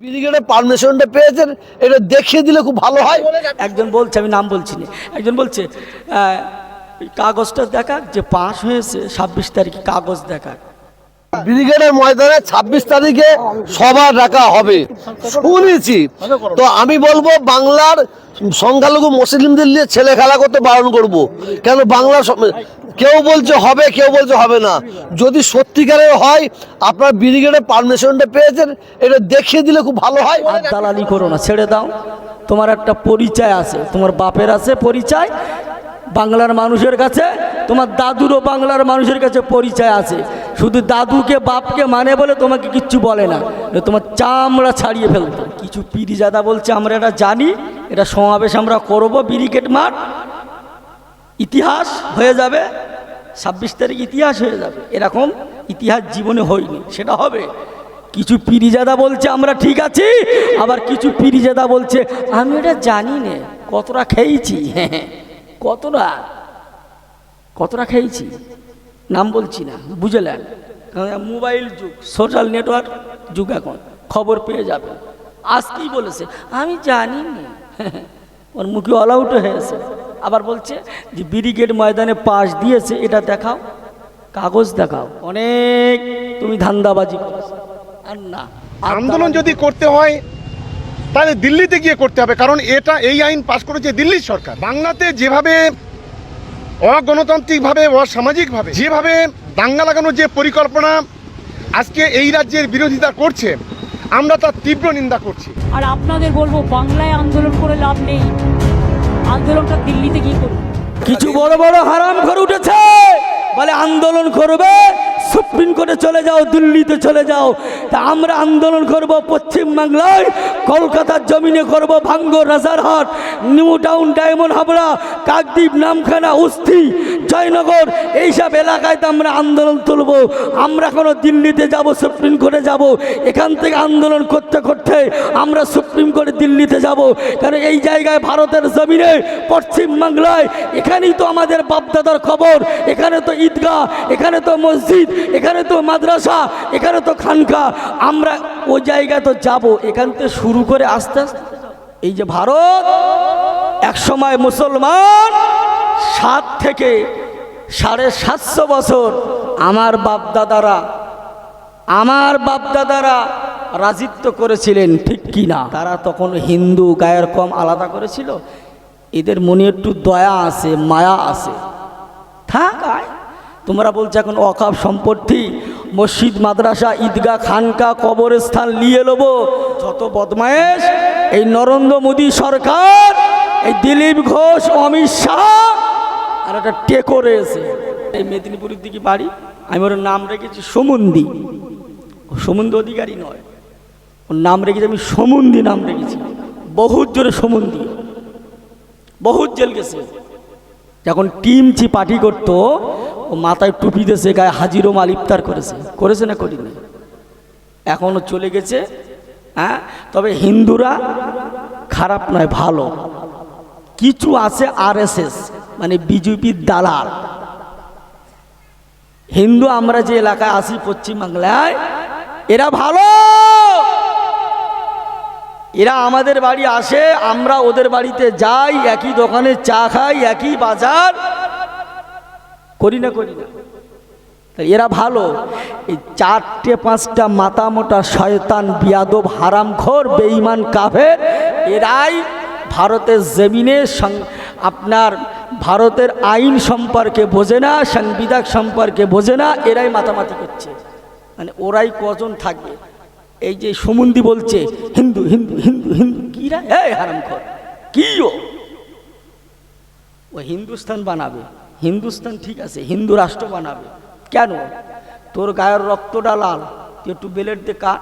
ব্রিগেডের পারমিশনটা পেয়েছেন এটা দেখিয়ে দিলে খুব ভালো হয়। একজন বলছে আমি নাম বলছি না। একজন বলছে কাগজটা দেখা যে পাস হয়েছে ছাব্বিশ তারিখে কাগজ দেখা ব্রিগেডের ময়দানে ছাব্বিশ তারিখে সভা ডাকা হবে। শুনেছি। তো আমি বলব বাংলার সংখ্যালঘু মুসলিমদের নিয়ে ছেলে খেলা করতে বারণ করব। কেন বাংলা কেউ বলছে হবে, কেউ বলছে হবে না। যদি সত্যিকারের হয়, আপনার ব্রিগেডের পারমিশনটা পেয়েছেন, এটা দেখিয়ে দিলে খুব ভালো হয়। আর দালালি করো না, ছেড়ে দাও। তোমার একটা পরিচয় আছে, তোমার বাপের আছে পরিচয়, বাংলার মানুষের কাছে, তোমার দাদুরও বাংলার মানুষের কাছে পরিচয় আছে। শুধু দাদুকে, বাপকে মানে বলে তোমাকে কিচ্ছু বলে না তোমার চামড়া ছাড়িয়ে ফেলতো কিছু পিরিজাদা বলছে, আমরা এটা জানি, এটা সমাবেশ আমরা করব ব্রিকেট মাঠ। ইতিহাস হয়ে যাবে, ছাব্বিশ তারিখ ইতিহাস হয়ে যাবে। এরকম ইতিহাস জীবনে হয়নি, সেটা হবে। কিছু পিরিজাদা বলছে, আমরা ঠিক আছি। আবার কিছু পিরিজাদা বলছে, আমি এটা জানি না, কতটা খেয়েছি? হ্যাঁ কতটা? কতটা খেয়েছি? নাম বলছি না বুঝলেন মোবাইল যুগ, সোশ্যাল নেটওয়ার্ক যুগ এখন, খবর পেয়ে যাবে। আজ বলেছে? আমি জানি না। ওর মুখে অল আউট হয়েছে আবার বলছে যে ব্রিগেড ময়দানে পাশ দিয়েছে এটা দেখাও কাগজ দেখাও। অনেক তুমি ধান্দাবাজি আর না আন্দোলন যদি করতে হয় তাহলে দিল্লিতে গিয়ে করতে হবে কারণ এটা এই আইন পাশ করেছে দিল্লির সরকার। বাংলাতে যেভাবে অগণতান্ত্রিকভাবে অসামাজিকভাবে যেভাবে দাঙ্গা লাগানোর যে পরিকল্পনা আজকে এই রাজ্যের বিরোধিতা করছে আমরা তার তীব্র নিন্দা করছি। আর আপনাদের বলব বাংলায় আন্দোলন করে লাভ নেই। আন্দোলনটা দিল্লিতে গিয়ে করুন। কিছু বড় বড় হারাম ঘর উঠেছে। বলে আন্দোলন করবে সুপ্রিম কোর্টে চলে যাও, দিল্লিতে চলে যাও। তা আমরা আন্দোলন করব পশ্চিম বাংলায়, কলকাতার জমিনে করব ভাঙ্গ Rajarhat New Town Diamond Habra, Kakdwip Namkhana Usthi Joynagar, এইসব এলাকায় তো আমরা আন্দোলন তুলব। আমরা কোনো দিল্লিতে যাব, সুপ্রিম কোর্টে যাব। এখান থেকে আন্দোলন করতে করতে আমরা সুপ্রিম কোর্টে দিল্লিতে যাব। কারণ এই জায়গায় ভারতের জমিনে পশ্চিম বাংলায়, এখানেই তো আমাদের বাপদাদার খবর, এখানে তো ঈদগাহ, এখানে তো মসজিদ, এখানে তো মাদ্রাসা, এখানে তো খানকা। আমরা ওই জায়গায় তো যাব। এখান থেকে শুরু করে আস্তে আস্তে এই যে ভারত এক সময় মুসলমান, সাত থেকে সাড়ে সাতশো বছর আমার বাপদাদারা আমার বাপদাদারা রাজিত্ব করেছিলেন, ঠিক কি না তারা তখন হিন্দু, গায়ের কম আলাদা করেছিল। এদের মনে একটু দয়া আছে, মায়া আছে। থাক আয় তোমরা বলছো এখন অকাপ সম্পত্তি, মসজিদ, মাদ্রাসা, ঈদগাহ, খানকা, কবরস্থান নিয়ে নেব। যত বদমায়েশ, এই নরেন্দ্র মোদী সরকার, এই দিলীপ ঘোষ, অমিত শাহ, আর একটা টেকো রয়েছে। এই মেদিনীপুরের দিকে বাড়ি, আমি ওর নাম রেখেছি সমুন্দি। ও সমুন্দি অধিকারী নয়। ওর নাম রেখেছি আমি সমুন্দি নাম রেখেছি। বহুত জোরে সমুন্দি। বহুত জেল গেছে। যখন টিম চি পার্টি করতো ও মাথায় টুপি দিয়েছে, গায়ে হাজিরো মাল ইফতার করেছে। করেছে না করিনি? এখনও চলে গেছে হ্যাঁ? তবে হিন্দুরা খারাপ নয়, ভালো। কিছু আছে আরএসএস মানে বিজেপির দালাল। হিন্দু আমরা যে এলাকায় আসি পশ্চিমবাংলায়, এরা ভালো! এরা আমাদের বাড়ি আসে, আমরা ওদের বাড়িতে যাই, একই দোকানে চা খাই, একই বাজার। করি না করি না। এরা ভালো। এই চারটে, পাঁচটা মাথা মোটা শয়তান, বিয়াদব, হারামখোর, বেঈমান, কাফের, এরাই ভারতের জমিনে আপনার ভারতের আইন সম্পর্কে বোঝে না, সংবিধান সম্পর্কে বোঝে না, এরাই মাতামাতি করছে। মানে ওরাই কজন থাকবে? এই যে সমুন্দি বলছে, হিন্দু হিন্দু হিন্দু হিন্দু, কি রা? এই হারামখোর, কি ও? হিন্দুস্তান বানাবে। হিন্দুস্তান ঠিক আছে, হিন্দু রাষ্ট্র বানাবে। কেন? তোর গায়ের রক্তটা লাল, তুই একটু বেলেট দিয়ে কাট।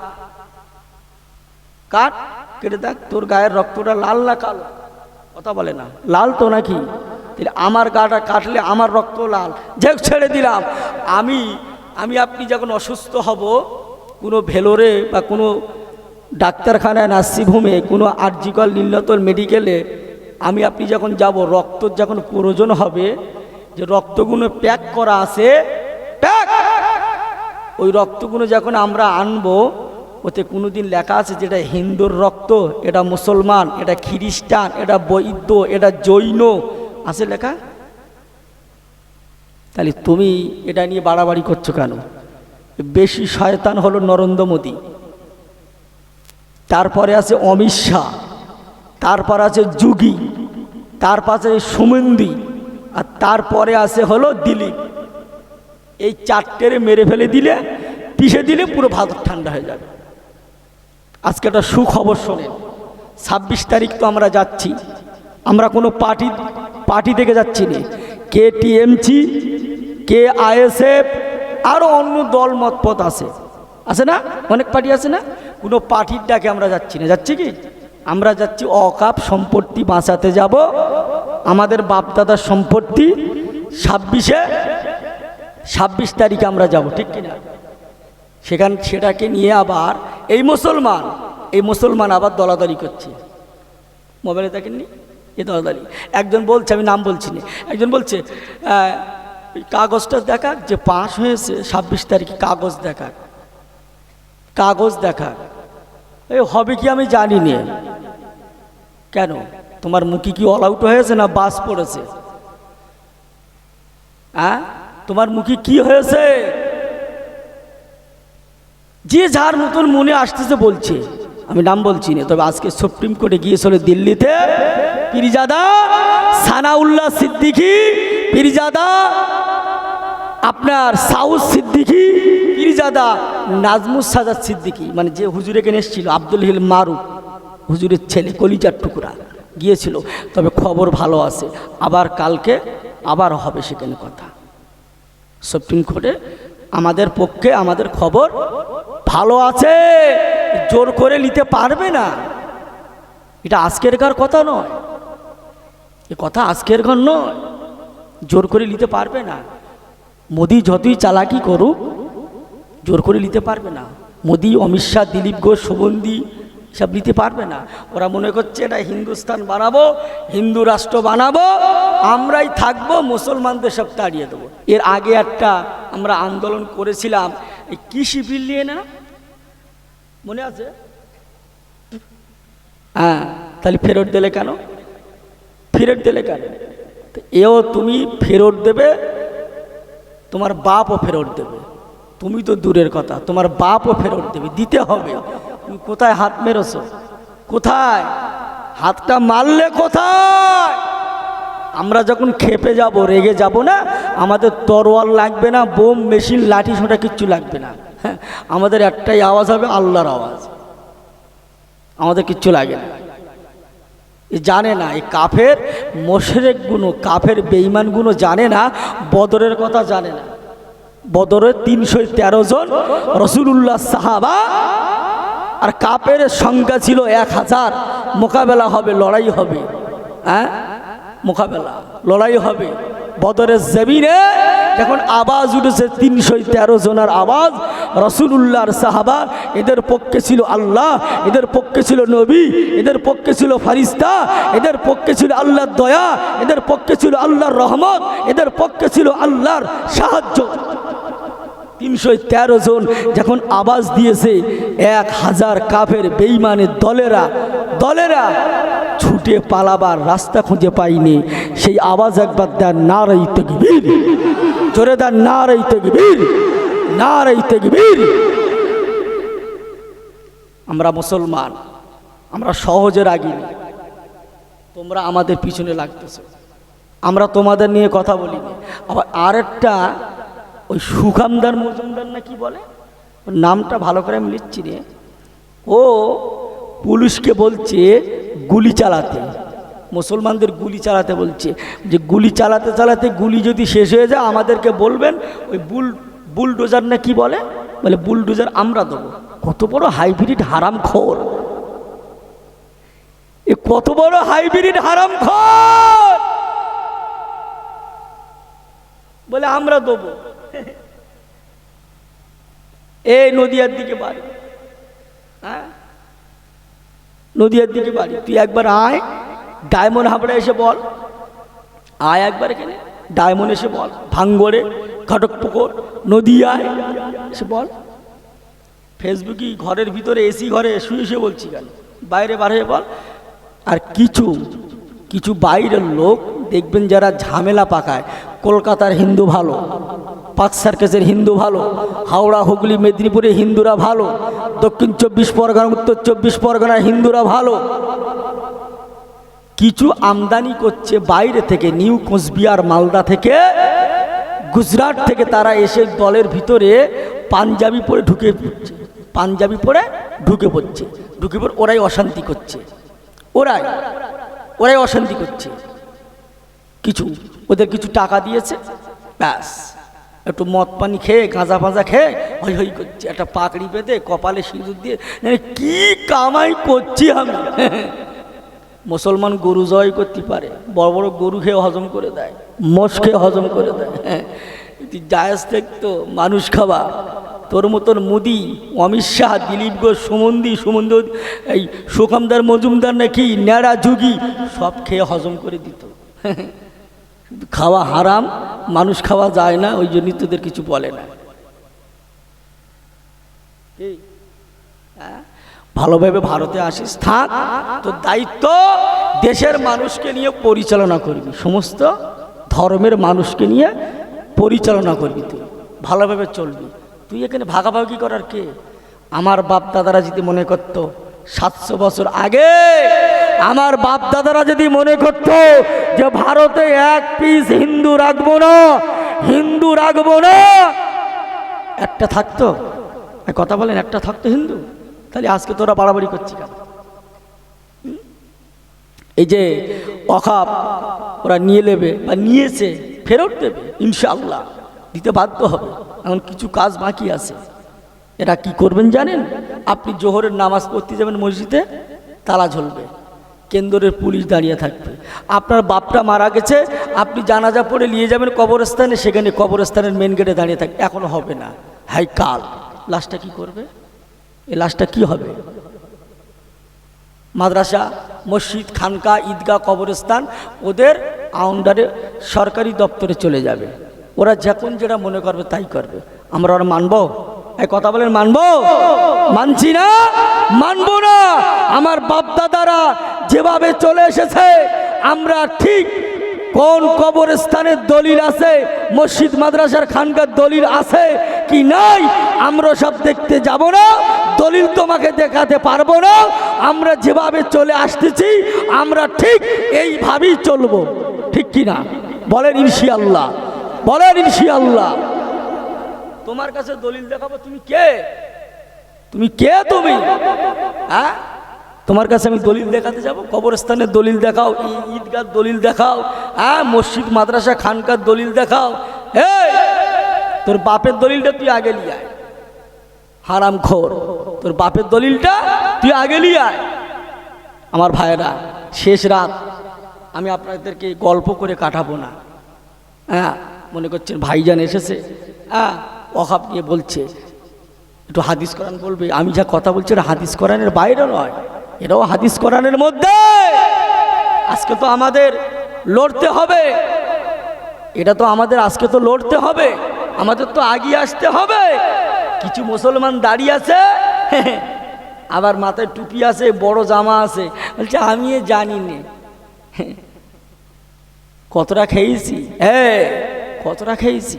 কাট, কেটে দেখ, তোর গায়ের রক্তটা লাল না কালো? কথা বলে না। লাল তো নাকি? তাহলে আমার গাটা কাটলে আমার রক্ত লাল। যে ছেড়ে দিলাম। আমি আমি আপনি যখন অসুস্থ হব, কোনো ভেলোরে বা কোনো ডাক্তারখানায়, নার্সিংহোমে, কোনো আর্জিকল নীলতল মেডিকেলে, আমি আপনি যখন যাব, রক্ত যখন প্রয়োজন হবে যে রক্তগুলো প্যাক করা আছে ওই রক্তগুলো যখন আমরা আনব, ওতে কোনোদিন লেখা আছে যেটা হিন্দুর রক্ত, এটা মুসলমান, এটা খ্রিস্টান, এটা বৈদ্য, এটা জৈন। আছে লেখা? তাহলে তুমি এটা নিয়ে বাড়াবাড়ি করছ কেন? বেশি শয়তান হলো নরেন্দ্র মোদী। তারপরে আছে অমিত শাহ, তারপর আছে যুগী, তারপর আছে সুমন্দি। আর তারপরে আছে হলো দিলীপ এই চারটের মেরে ফেলে দিলে, পিষে দিলে পুরো ভাত ঠান্ডা হয়ে যাবে। আজকে একটা সুখবর শোনেন। ছাব্বিশ তারিখ তো আমরা যাচ্ছি। আমরা কোনো পার্টি পার্টি থেকে যাচ্ছি না। কে টিএমসি কে আইএসএফ আরও অন্য দল মতপথ আছে। আছে না? অনেক পার্টি আছে না? কোনো পার্টির ডাকে আমরা যাচ্ছি না। যাচ্ছি কি? আমরা যাচ্ছি অকাপ সম্পত্তি বাঁচাতে যাব। আমাদের বাপদাদার সম্পত্তি ছাব্বিশে ছাব্বিশ তারিখে আমরা যাব, ঠিক কিনা? সেখান, সেটাকে নিয়ে আবার এই মুসলমান এই মুসলমান আবার দলাদলি করছে। মোবাইলে দেখেননি এ দলাদলি। একজন বলছে, আমি নাম বলছি না। একজন বলছে কাগজটা দেখাক যে পাস হয়েছে, ছাব্বিশ তারিখে কাগজ দেখাক। কাগজ দেখাক। এই হবে কি আমি জানি না। কেন? তোমার মুখে কি অল আউট হয়েছে না বাস পড়েছে? হ্যাঁ তোমার মুখে কি হয়েছে? যে যার মতন মনে আসতেছে বলছে। আমি নাম বলছি না, তবে আজকে সুপ্রিম কোর্টে গিয়েছিল দিল্লিতে। পিরিজাদা সানাউল্লাহ সিদ্দিকি, পিরিজাদা আপনার সাউথ সিদ্দিকি, পিরিজাদা নাজমুস সাজাদ সিদ্দিকি মানে যে হুজুরে কেনে এসেছিল, আব্দুল হিল মারুফ, হুজুরের ছেলে কলিজার টুকরা। গিয়েছিল। তবে খবর ভালো আছে। আবার কালকে আবার হবে সেখানে কথা। সুপ্রিম কোর্টে আমাদের পক্ষে আমাদের খবর ভালো আছে। জোর করে নিতে পারবে না। এটা আজকের কার কথা নয়। এ কথা আজকের ঘর নয়। জোর করে নিতে পারবে না। মোদি যতই চালাকি করুক, জোর করে নিতে পারবে না। মোদি, অমিত শাহ, দিলীপ ঘোষ সুগন্ধি সব নিতে পারবে না। ওরা মনে করছে এটা হিন্দুস্তান বানাবো, হিন্দু রাষ্ট্র বানাবো, আমরাই থাকব, মুসলমানদের সব তাড়িয়ে দেবো। এর আগে একটা আমরা আন্দোলন করেছিলাম, এই কৃষি বিল নিয়ে না? মনে আছে? হ্যাঁ তাহলে ফেরত দিলে কেন? ফেরত দিলে কেন? এও তুমি ফেরত দেবে, তোমার বাপও ফেরত দেবে। তুমি তো দূরের কথা, তোমার বাপও ফেরত দেবে, দিতে হবে। তুমি কোথায় হাত মেরেছো? কোথায়? হাতটা মারলে কোথায়? আমরা যখন খেপে যাব, রেগে যাব না, আমাদের তরোয়াল লাগবে না, বোম, মেশিন, লাঠি সোটা কিচ্ছু লাগবে না। হ্যাঁ আমাদের একটাই আওয়াজ হবে আল্লাহর আওয়াজ। আমাদের কিচ্ছু লাগে না। এ জানে না এই কাফের মোশরেকগুলো কাফের বেইমানগুলো জানে না, বদরের কথা জানে না। বদরের তিনশো তেরো জন রসুল্লাহ সাহাবা আর কাপের সংখ্যা ছিল এক হাজার। মোকাবেলা হবে, লড়াই হবে। হ্যাঁ? মোকাবেলা, লড়াই হবে। বদরের জমিনে যখন আওয়াজ উঠেছে, তিনশো তেরো জনের আওয়াজ, রসুলুল্লাহর সাহাবা, এদের পক্ষে ছিল আল্লাহ, এদের পক্ষে ছিল নবী, এদের পক্ষে ছিল ফারিস্তা এদের পক্ষে ছিল আল্লাহর দয়া, এদের পক্ষে ছিল আল্লাহর রহমত, এদের পক্ষে ছিল আল্লাহর সাহায্য। তিনশো তেরো জন যখন আওয়াজ দিয়েছে, এক হাজার কাফের বেইমানের দলেরা দলেরা ছুটে পালাবার রাস্তা খুঁজে পাইনি সেই আওয়াজ একবার দেন না রাই তকবীর। জোরে দেন না রাই তকবীর না রাই তকবীর। আমরা মুসলমান, আমরা সহজে রাগিনি তোমরা আমাদের পিছনে লাগতেছো। আমরা তোমাদের নিয়ে কথা বলিনি। আবার আরেকটা ওই সুখামদার মজুমদার না কি বলে? নামটা ভালো করে আমি লিখছি রে। ও পুলিশকে বলছে, গুলি চালাতে। মুসলমানদের গুলি চালাতে বলছে। যে গুলি চালাতে চালাতে গুলি যদি শেষ হয়ে যায়, আমাদেরকে বলবেন, ওই বুল, বুলডোজার না কি বলে? বলে বুলডোজার আমরা দেবো। কত বড় হাইব্রিড হারাম খোর এ কত বড় হাইব্রিড হারাম খোর বলে আমরা দেবো। এই নদিয়ার দিকে বাড়ি। হ্যাঁ? নদিয়ার দিকে বাড়ি। তুই একবার আয়, ডায়মন্ড হাবড়ে এসে বল। আয় একবার এখানে, ডায়মন্ড এসে বল। ভাঙ্গরে ঘটক পুকুর নদিয়ায় এসে বল। ফেসবুকে ঘরের ভিতরে এসি ঘরে শুয়ে শুয়ে বলছি কেন? বাইরে বার হয়ে বল। আর কিছু কিছু বাইরের লোক দেখবেন যারা ঝামেলা পাকায়। কলকাতার হিন্দু ভালো। পাক সার্কাসের হিন্দু ভালো, হাওড়া, হুগলি, মেদিনীপুরে হিন্দুরা ভালো, দক্ষিণ চব্বিশ পরগনা, উত্তর চব্বিশ পরগনার হিন্দুরা ভালো। কিছু আমদানি করছে বাইরে থেকে, নিউ কোচবিহার, মালদা থেকে, গুজরাট থেকে তারা এসে দলের ভিতরে পাঞ্জাবি পরে ঢুকে পড়ছে, পাঞ্জাবি পরে ঢুকে পড়ছে, ঢুকে পড়ে ওরাই অশান্তি করছে, ওরাই ওরাই অশান্তি করছে। কিছু, ওদের কিছু টাকা দিয়েছে, ব্যাস। একটু মদ পানি খেয়ে, গাঁজা ফাঁজা খেয়ে, হই হই করছে, একটা পাকড়ি বেঁধে, কপালে সিঁদুর দিয়ে মানে কি কামাই করছি আমি? মুসলমান গরু জয় করতে পারে, বড় বড় গরু খেয়ে হজম করে দেয়, মোষ খেয়ে হজম করে দেয়। জায়াজ দেখতো মানুষ খাওয়া তোর মতন মুদি, অমিত শাহ, দিলীপ ঘোষ, সুমন্দি, সুমন্দ, এই সুকামদার মজুমদার নাকি, ন্যাড়া যুগি সব খেয়ে হজম করে দিত। খাওয়া হারাম, মানুষ খাওয়া যায় না, ওই জন্যই তোদের কিছু বলে না? হ্যাঁ? ভালোভাবে ভারতে আসিস, থাক, তোর দায়িত্ব দেশের মানুষকে নিয়ে পরিচালনা করবি, সমস্ত ধর্মের মানুষকে নিয়ে পরিচালনা করবি তুই, ভালোভাবে চলবি তুই এখানে ভাগাভাগি করার কে আমার বাপ দাদারা যদি মনে করতো সাতশো বছর আগে আমার বাপ দাদারা যদি মনে করতো যে ভারতে এক পিস হিন্দু রাখব না, হিন্দু রাখব না, একটা থাকতো। কথা বলেন, একটা থাকতো হিন্দু? তাহলে আজকে তোরা বাড়াবাড়ি করছি কেন? এই যে অখাপ, ওরা নিয়ে নেবে বা নিয়েছে, ফেরত দেবে, ইনশাআল্লাহ, দিতে বাধ্য হবে। এখন কিছু কাজ বাকি আছে। এরা কি করবেন জানেন? আপনি জোহরের নামাজ পড়তে যাবেন মসজিদে, তালা ঝুলবে, কেন্দ্রের পুলিশ দাঁড়িয়ে থাকবে। আপনার বাপটা মারা গেছে, আপনি জানাজা পড়ে নিয়ে যাবেন কবরস্থানে, সেখানে কবরস্থানের মেন গেটে দাঁড়িয়ে থাকবে। এখনও হবে না। হাই কাল, লাশটা কি করবে? এ লাশটা কি হবে? মাদ্রাসা, মসজিদ, খানকা, ঈদগাহ, কবরস্থান, ওদের আউন্ডারে, সরকারি দপ্তরে চলে যাবে। ওরা যখন যেটা মনে করবে তাই করবে। আমরা ওরা মানবো? এই কথা বলেন, মানবো? মানছি না? মানবো না। আমার বাপ দাদারা যেভাবে চলে এসেছে, আমরা ঠিক কোন কবরস্থানের দলিল আছে, মসজিদ, মাদ্রাসার খানকার দলিল আছে কি নাই, আমরা সব দেখতে যাব না, দলিল তোমাকে দেখাতে পারব না। আমরা যেভাবে চলে আসতেছি, আমরা ঠিক এইভাবেই চলবো। ঠিক কি না বলেন ইনশিয়াল্লাহ। বলেন ইনশিয়াল্লাহ। তোমার কাছে দলিল দেখাবো, তুমি কে? তুমি কে তুমি? হ্যাঁ? তোমার কাছে আমি দলিল দেখাতে যাব কবরস্থানের দলিল দেখাও ঈদগার দলিল দেখাও হ্যাঁ? মসজিদ, মাদ্রাসা, খানকার দলিল দেখাও। এই, তোর বাপের দলিলটা তুই আগে নিয়ে আয়। হারাম খোর, তোর বাপের দলিলটা তুই আগে নিয়ে আয়। আমার ভাইয়েরা, শেষ রাত, আমি আপনাদেরকে গল্প করে কাটাবো না। হ্যাঁ? মনে করছেন ভাইজান এসেছে। হ্যাঁ? অভাব নিয়ে বলছে, একটু হাদিস কোরআন বলবে। আমি যা কথা বলছি এটা হাদিস কোরআনের বাইরে নয়, এটাও হাদিস কোরআনের মধ্যে। আজকে তো আমাদের লড়তে হবে। এটা তো আমাদের আজকে তো লড়তে হবে। আমাদের তো আগিয়ে আসতে হবে। কিছু মুসলমান দাঁড়িয়ে আছে, আবার মাথায় টুপি আছে, বড় জামা আছে। বলছে আমি জানি নে। কতটা খেয়েছি? হ্যাঁ কতটা খেয়েছি?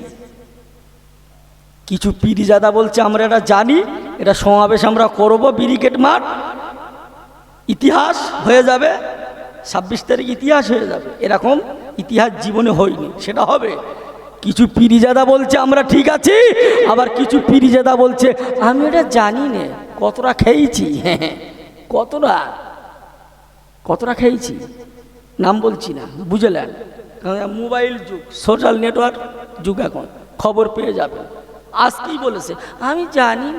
কিছু পিরিজাদা বলছে, আমরা এটা জানি, এটা সমাবেশ আমরা করব ব্রিকেট মাঠ, ইতিহাস হয়ে যাবে, ছাব্বিশ তারিখ ইতিহাস হয়ে যাবে, এরকম ইতিহাস জীবনে হয়নি, সেটা হবে। কিছু পিরিজাদা বলছে, আমরা ঠিক আছি। আবার কিছু পিরিজাদা বলছে, আমি এটা জানি নে, কতটা খেয়েছি? হ্যাঁ কতটা? কতটা খেয়েছি? নাম বলছি না, বুঝলেন? মোবাইল যুগ, সোশ্যাল নেটওয়ার্ক যুগ এখন, খবর পেয়ে যাবে আজ কি বলেছে? আমি জানি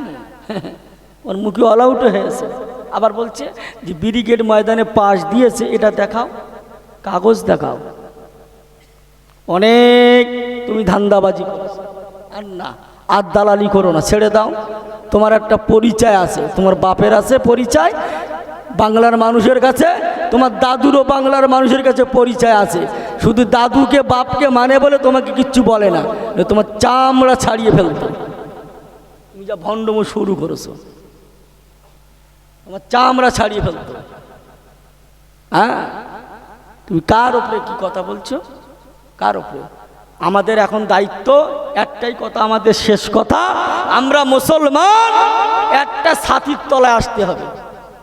ওর মুখে অল আউট হয়েছে। আবার বলছে যে ব্রিগেড ময়দানে পাশ দিয়েছে, এটা দেখাও, কাগজ দেখাও। অনেক তুমি ধান্দাবাজি করেছ আর না, আর দালালি করো না, ছেড়ে দাও। তোমার একটা পরিচয় আছে, তোমার বাপের আছে পরিচয়, বাংলার মানুষের কাছে, তোমার দাদুরও বাংলার মানুষের কাছে পরিচয় আছে। শুধু দাদুকে, বাপকে মানে বলে তোমাকে কিচ্ছু বলে না। তোমার চামড়া ছাড়িয়ে ফেলতো। তুমি যা ভণ্ডম শুরু করেছ। তোমার চামড়া ছাড়িয়ে ফেলতো। হ্যাঁ? তুমি কার ওপরে কি কথা বলছো? কার ওপরে আমাদের এখন দায়িত্ব একটাই কথা, আমাদের শেষ কথা, আমরা মুসলমান, একটা সাথীর তলায় আসতে হবে।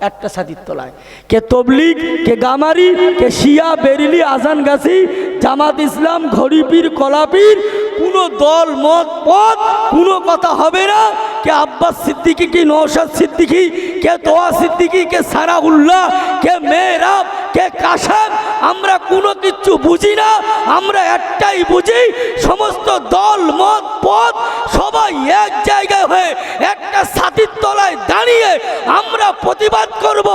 একটা ছাতির তলায়। কে তবলিগ, কে গামারি, কে শিয়া, বেরিলি, আজান গাছি, জামাত ইসলাম ঘড়িপীর কলাপীর কোনো দল, মত, পথ, কোনো কথা হবে না। কে আব্বাস সিদ্দিকি, কি নৌসাদ সিদ্দিকি, কে তোয়া সিদ্দিকি, কে সারা উল্লাহ কে মেহরাব কে কাসাম আমরা কোনো কিচ্ছু বুঝি না, আমরা একটাই বুঝি, সমস্ত দল, মত পথ সবাই এক জায়গায় হয়ে একটা ছাতির তলায় দাঁড়িয়ে আমরা প্রতিবাদ করব।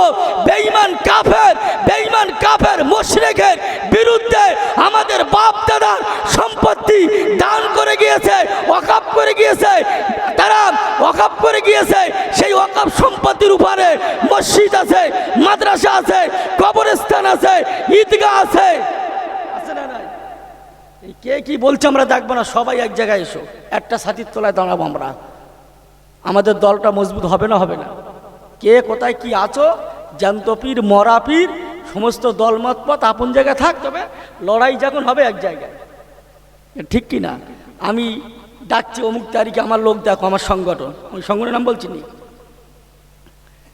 বেঈমান কাফের বেঈমান কাফের মুশরিকের বিরুদ্ধে আমাদের বাপ দাদার সম্পত্তি দান করে গিয়েছে ওয়াকাপ করে গিয়েছে, তারা ওয়াকাপ করে গিয়েছে, সেই ওয়াকাপ সম্পত্তির উপরে মসজিদ আছে, মাদ্রাসা আছে, কবরস্থান আছে, ঈদগাহ আছে। না কে কি বলছে আমরা দেখব না, সবাই এক জায়গায় এসো। একটা সাথীর তলায় দাঁড়াবো আমরা। আমাদের দলটা মজবুত হবে না হবে না? কে কোথায় কি আছো? জান্তপীর মরাপীর সমস্ত দলমত পথ আপন জায়গায় থাক, তবে লড়াই যখন হবে এক জায়গায়। ঠিক কি না? আমি ডাকছি অমুক তারিখে আমার লোক দেখো, আমার সংগঠন। ওই সংগঠনের নাম বলছি নি?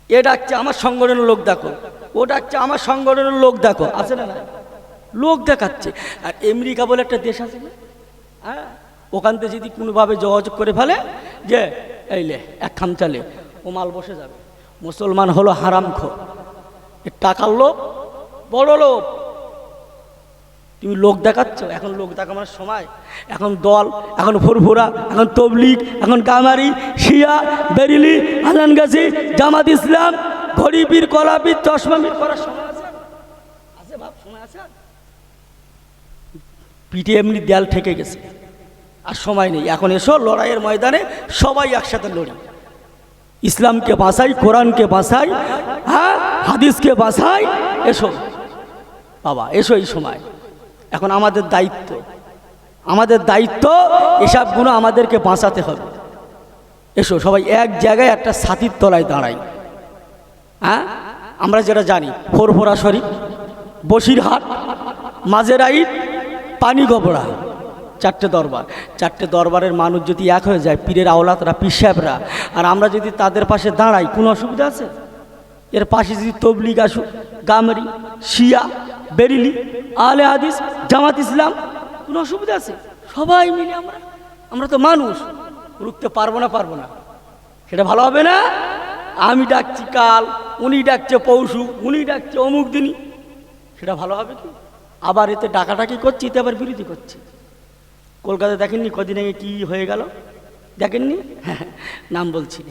এ ডাকছে, আমার সংগঠনের লোক দেখো। ও ডাকছে, আমার সংগঠনের লোক দেখো। আছে না লোক দেখাচ্ছে। আর আমেরিকা বলে একটা দেশ আছে না? হ্যাঁ? ওখান থেকে যদি কোনোভাবে যোগাযোগ করে ফেলে, যে এইলে এক খাম চালে, ও মাল বসে যাবে। মুসলমান হলো হারামখো খো টাকার লোভ, বড় লোক তুমি লোক দেখাচ্ছ, এখন লোক দেখানোর সময়। এখন দল, এখন ফুরফুরা, এখন তবলিক এখন কামারি শিয়া, বেরিলি আজানগাছি জামাত ইসলাম ঘড়িপীর কলাপীর চশমামির করার সময় আছে? আছে বাপ, সময় আছে? পিঠে এমনি দেয়াল ঠেকে গেছে। আর সময় নেই। এখন এসো লড়াইয়ের ময়দানে সবাই একসাথে লড়ি। ইসলামকে বাঁচাই, কোরআনকে বাঁচাই হ্যাঁ হাদিসকে বাঁচাই, এসো। বাবা, এসো এই সময়। এখন আমাদের দায়িত্ব। আমাদের দায়িত্ব এসবগুলো আমাদেরকে বাঁচাতে হবে। এসো, সবাই এক জায়গায় একটা ছাতির তলায় দাঁড়াই। হ্যাঁ? আমরা যেটা জানি, ফোরফোরা শরীফ, বসিরহাট মাজেরাইট পানি গবড়া চারটে দরবার। চারটে দরবারের মানুষ যদি এক হয়ে যায়, পীরের আওলাতরা পীর সাহেবরা, আর আমরা যদি তাদের পাশে দাঁড়াই, কোনো অসুবিধা আছে? এর পাশে যদি তবলিগ আসুক, গামরি, শিয়া বেরিলি আলে হাদিস, জামাত ইসলাম, কোনো অসুবিধা আছে? সবাই মিলে আমরা আমরা তো মানুষ, রুখতে পারব না পারব না। সেটা ভালো হবে না? আমি ডাকছি কাল, উনি ডাকছে পৌশু উনি ডাকছে অমুক দিনই। সেটা ভালো হবে কি? আবার এতে ডাকাটাকি করছি, এতে আবার বিরোধী করছি। কলকাতায় দেখেননি কদিন আগে কী হয়ে গেল? দেখেননি? নাম বলছি,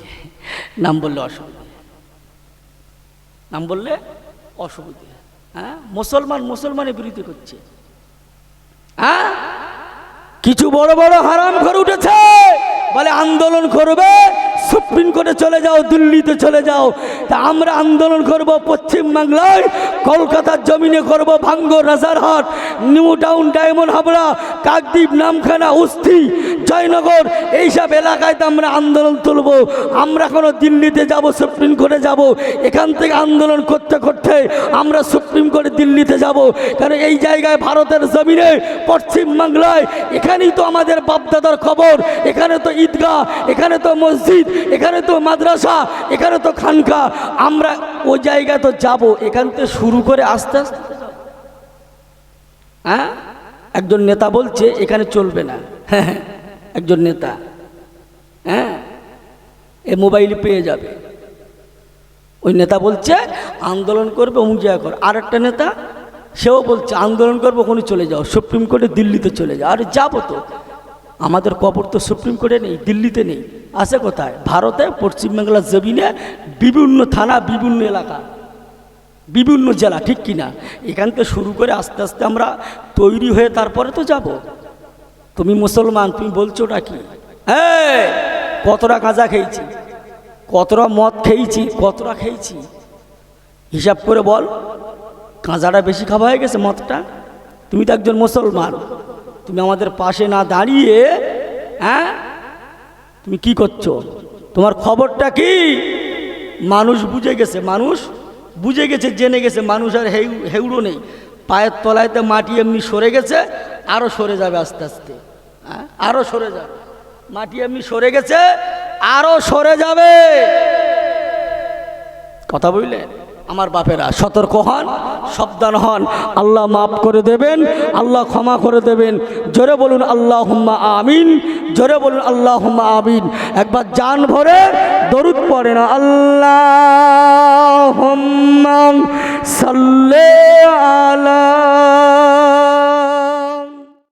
নাম বললে অসুবিধা। নাম বললে অসুবিধে। হ্যাঁ? মুসলমান মুসলমানের বিরোধী করছে। হ্যাঁ? কিছু বড় বড় হারাম ঘর উঠেছে বলে আন্দোলন করবে সুপ্রিম কোর্টে চলে যাও, দিল্লিতে চলে যাও। তা আমরা আন্দোলন করব পশ্চিম বাংলায়, কলকাতার জমিনে করব ভাঙ্গ Rajarhat, New Town Diamond Habra, Kakdwip, Namkhana Usthi Joynagar, এইসব এলাকায় তো আমরা আন্দোলন তুলব। আমরা কোনো দিল্লিতে যাব, সুপ্রিম কোর্টে যাব। এখান থেকে আন্দোলন করতে করতে আমরা সুপ্রিম কোর্টে দিল্লিতে যাব। কারণ এই জায়গায় ভারতের জমিনে পশ্চিম বাংলায় এখানেই তো আমাদের বাপদাদার খবর, এখানে তো ঈদগাহ, এখানে তো মসজিদ এখানে তো মাদ্রাসা, এখানে তো খানকা। আমরা ওই জায়গা তো যাব। এখান থেকে শুরু করে আস্তে আস্তে হ্যাঁ? একজন নেতা বলছে, এখানে চলবে না। হ্যাঁ একজন নেতা। হ্যাঁ? এ মোবাইল পেয়ে যাবে। ওই নেতা বলছে, আন্দোলন করবে অমুক জায়গা কর। আর একটা নেতা, সেও বলছে, আন্দোলন করব, ওখানে চলে যাও। সুপ্রিম কোর্টে দিল্লিতে চলে যাও। আরে যাব তো। আমাদের কবর তো সুপ্রিম কোর্টে নেই, দিল্লিতে নেই। আছে কোথায়? ভারতে পশ্চিমবাংলার জমিনে বিভিন্ন থানা, বিভিন্ন এলাকা, বিভিন্ন জেলা, ঠিক কিনা এখান থেকে শুরু করে আস্তে আস্তে আমরা তৈরি হয়ে তারপরে তো যাব। তুমি মুসলমান, তুমি বলছো কি? হ্যাঁ কতটা গাঁজা খেয়েছি? কতটা মদ খেয়েছি? কতটা খেয়েছি? হিসাব করে বল গাঁজাটা বেশি খাওয়া হয়ে গেছে মদটা? তুমি তো একজন মুসলমান। তুমি আমাদের পাশে না দাঁড়িয়ে হ্যাঁ? তুমি কি করছ? তোমার খবরটা কি? মানুষ বুঝে গেছে, মানুষ বুঝে গেছে, জেনে গেছে, মানুষ আর হেউ, হেউড়ো নেই। পায়ের তলায়তে মাটি এমনি সরে গেছে আরও সরে যাবে আস্তে আস্তে হ্যাঁ? আরও সরে যাবে। মাটি এমনি সরে গেছে আরও সরে যাবে। কথা বললেন? আমার বাপেরা সতর্ক হন, সাবধান হন। আল্লাহ মাফ করে দেবেন, আল্লাহ ক্ষমা করে দেবেন। জোরে বলুন আল্লাহ হুম্মা আমিন, জোরে বলুন আল্লাহ হুম্মা আমিন। একবার জান ভরে দরুদ পড়ে না। আল্লাহ হুম্মা সাল্লে আলা